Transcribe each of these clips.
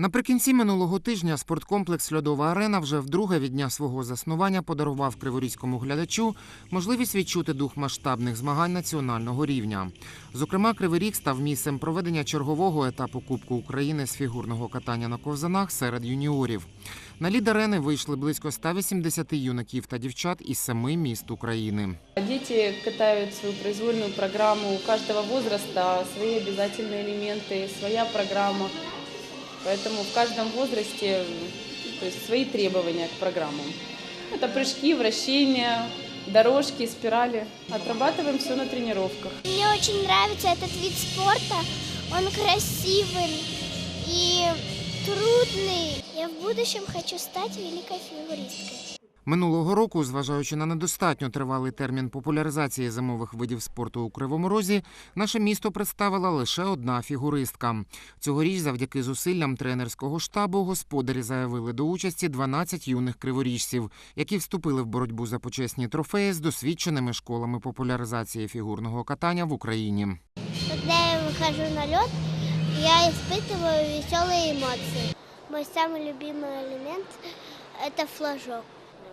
Наприкінці минулого тижня спорткомплекс Льодова арена вже вдруге від дня свого заснування подарував криворізькому глядачу можливість відчути дух масштабних змагань національного рівня. Зокрема, Кривий Ріг став місцем проведення чергового етапу Кубку України з фігурного катання на ковзанах серед юніорів. На лід арени вийшли близько 180 юнаків та дівчат із семи міст України. Дети катают свою произвольную программу. У каждого возраста свои обязательные элементы, своя программа. Поэтому в каждом возрасте то есть свои требования к программам. Это прыжки, вращения, дорожки, спирали. Отрабатываем все на тренировках. Мне очень нравится этот вид спорта. Он красивый и трудный. Я в будущем хочу стать великой фигуристкой. Минулого року, зважаючи на недостатньо тривалий термін популяризації зимових видів спорту у Кривому Розі, наше місто представила лише одна фігуристка. Цьогоріч, завдяки зусиллям тренерського штабу, господарі заявили до участі 12 юних криворіжців, які вступили в боротьбу за почесні трофеї з досвідченими школами популяризації фігурного катання в Україні. Когда я выхожу на лед, я испытываю веселые эмоции. Мой самый любимый элемент – это флажок.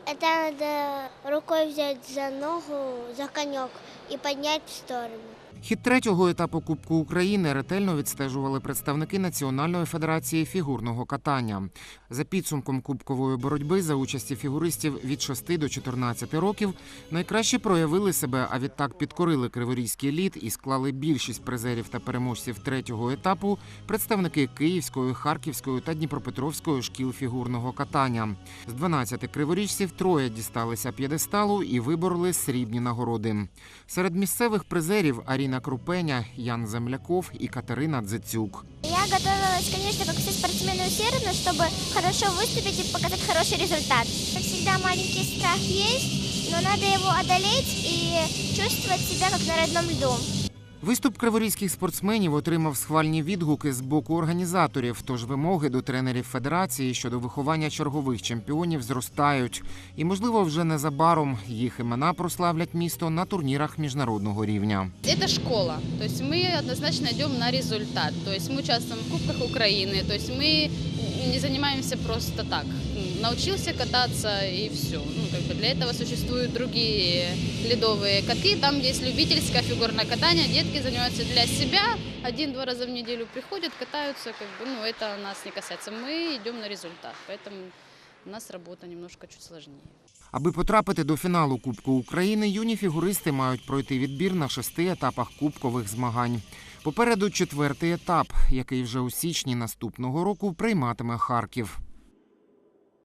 Это надо рукой взять за ногу, за конек и поднять в сторону. Хід третього етапу Кубку України ретельно відстежували представники Національної федерації фігурного катання. За підсумком кубкової боротьби за участі фігуристів від 6 до 14 років найкраще проявили себе, а відтак підкорили Криворізький лід і склали більшість призерів та переможців третього етапу представники Київської, Харківської та Дніпропетровської шкіл фігурного катання. З 12 криворіжців троє дісталися п'єдесталу і вибороли срібні нагороди. Серед місцевих призерів Аріна Крупеня, Ян Земляков і Катерина Дзицюк. Я готовилась, конечно, как все спортсмены усердно, чтобы хорошо выступить и показать хороший результат. Как всегда, маленький страх есть, но надо его одолеть и чувствовать себя как на родном льду. Виступ криворізьких спортсменів отримав схвальні відгуки з боку організаторів. Тож вимоги до тренерів федерації щодо виховання чергових чемпіонів зростають. І, можливо, вже незабаром їх імена прославлять місто на турнірах міжнародного рівня. Это школа, то есть мы однозначно идем на результат, то есть мы участвуем в Кубках Украины, то есть мы не занимаемся просто так. Научился кататься и все. Ну, как бы для этого существуют другие ледовые катки, там где есть любительское фигурное катание, детки занимаются для себя, один-два раза в неделю приходят, катаются, как бы, ну, это нас не касается. Мы идем на результат, поэтому у нас работа немножко чуть сложнее. Аби потрапити до фіналу Кубку України, юні фігуристи мають пройти відбір на шести етапах кубкових змагань. Попереду четвертий етап, який вже у січні наступного року прийматиме Харків.